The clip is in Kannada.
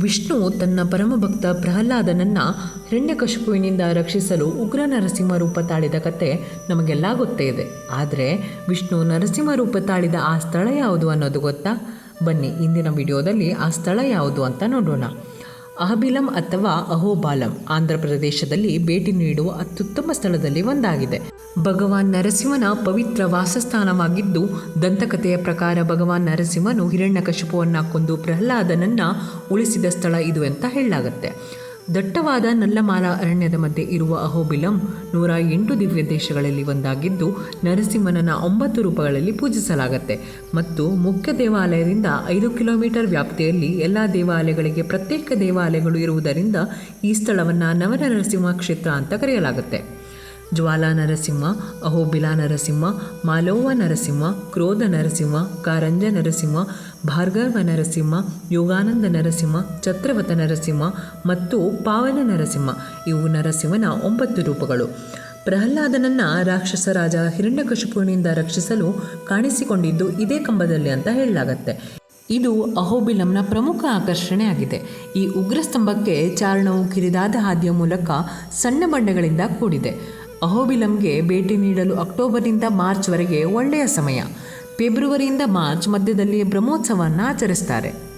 ವಿಷ್ಣು ತನ್ನ ಪರಮಭಕ್ತ ಪ್ರಹ್ಲಾದನನ್ನ ಹಿರಣ್ಯಕಶಿಪುವಿನಿಂದ ರಕ್ಷಿಸಲು ಉಗ್ರ ನರಸಿಂಹ ರೂಪ ತಾಳಿದ ಕತೆ ನಮಗೆಲ್ಲ ಗೊತ್ತೇ ಇದೆ. ಆದರೆ ವಿಷ್ಣು ನರಸಿಂಹ ರೂಪ ತಾಳಿದ ಆ ಸ್ಥಳ ಯಾವುದು ಅನ್ನೋದು ಗೊತ್ತಾ? ಬನ್ನಿ, ಇಂದಿನ ವಿಡಿಯೋದಲ್ಲಿ ಆ ಸ್ಥಳ ಯಾವುದು ಅಂತ ನೋಡೋಣ. ಅಹಬಿಲಂ ಅಥವಾ ಅಹೋಬಾಲಂ ಆಂಧ್ರ ಪ್ರದೇಶದಲ್ಲಿ ಭೇಟಿ ನೀಡುವ ಅತ್ಯುತ್ತಮ ಸ್ಥಳದಲ್ಲಿ ಒಂದಾಗಿದೆ. ಭಗವಾನ್ ನರಸಿಂಹನ ಪವಿತ್ರ ವಾಸಸ್ಥಾನವಾಗಿದ್ದು, ದಂತಕಥೆಯ ಪ್ರಕಾರ ಭಗವಾನ್ ನರಸಿಂಹನು ಹಿರಣ್ಯಕಶಿಪುವನ್ನ ಕೊಂದು ಪ್ರಹ್ಲಾದನನ್ನ ಉಳಿಸಿದ ಸ್ಥಳ ಇದು ಅಂತ ಹೇಳಲಾಗತ್ತೆ. ದಟ್ಟವಾದ ನಲ್ಲಮಾಲ ಅರಣ್ಯದ ಮಧ್ಯೆ ಇರುವ ಅಹೋಬಿಲಂ ನೂರ ಎಂಟು ದಿವ್ಯ ದೇಶಗಳಲ್ಲಿ ಒಂದಾಗಿದ್ದು ನರಸಿಂಹನನ ಒಂಬತ್ತು ರೂಪಗಳಲ್ಲಿ ಪೂಜಿಸಲಾಗುತ್ತೆ. ಮತ್ತು ಮುಖ್ಯ ದೇವಾಲಯದಿಂದ ಐದು ಕಿಲೋಮೀಟರ್ ವ್ಯಾಪ್ತಿಯಲ್ಲಿ ಎಲ್ಲ ದೇವಾಲಯಗಳಿಗೆ ಪ್ರತ್ಯೇಕ ದೇವಾಲಯಗಳು ಇರುವುದರಿಂದ ಈ ಸ್ಥಳವನ್ನು ನವನರಸಿಂಹ ಕ್ಷೇತ್ರ ಅಂತ ಕರೆಯಲಾಗುತ್ತೆ. ಜ್ವಾಲಾ ನರಸಿಂಹ, ಅಹೋಬಿಲಾ ನರಸಿಂಹ, ಮಾಲೋವ ನರಸಿಂಹ, ಕ್ರೋಧ ನರಸಿಂಹ, ಕಾರಂಜ ನರಸಿಂಹ, ಭಾರ್ಗವ ನರಸಿಂಹ, ಯೋಗಾನಂದ ನರಸಿಂಹ, ಛತ್ರವತ ನರಸಿಂಹ ಮತ್ತು ಪಾವನ ನರಸಿಂಹ. ಇವು ನರಸಿಂಹನ ಒಂಬತ್ತು ರೂಪಗಳು. ಪ್ರಹ್ಲಾದನನ್ನ ರಾಕ್ಷಸ ರಾಜ ಹಿರಣ್ಯಕಶಿಪುವಿನಿಂದ ರಕ್ಷಿಸಲು ಕಾಣಿಸಿಕೊಂಡಿದ್ದು ಇದೇ ಕಂಬದಲ್ಲಿ ಅಂತ ಹೇಳಲಾಗತ್ತೆ. ಇದು ಅಹೋಬಿಲಂನ ಪ್ರಮುಖ ಆಕರ್ಷಣೆಯಾಗಿದೆ ಈ ಉಗ್ರಸ್ತಂಭಕ್ಕೆ ಚಾರಣವು ಕಿರಿದಾದ ಹಾದಿಯ ಮೂಲಕ ಸಣ್ಣ ಬಂಡೆಗಳಿಂದ ಕೂಡಿದೆ. ಅಹೋಬಿಲಂಗೆ ಭೇಟಿ ನೀಡಲು ಅಕ್ಟೋಬರ್ನಿಂದ ಮಾರ್ಚ್ವರೆಗೆ ಒಳ್ಳೆಯ ಸಮಯ. ಫೆಬ್ರವರಿಯಿಂದ ಮಾರ್ಚ್ ಮಧ್ಯದಲ್ಲಿ ಬ್ರಹ್ಮೋತ್ಸವವನ್ನು ಆಚರಿಸ್ತಾರೆ.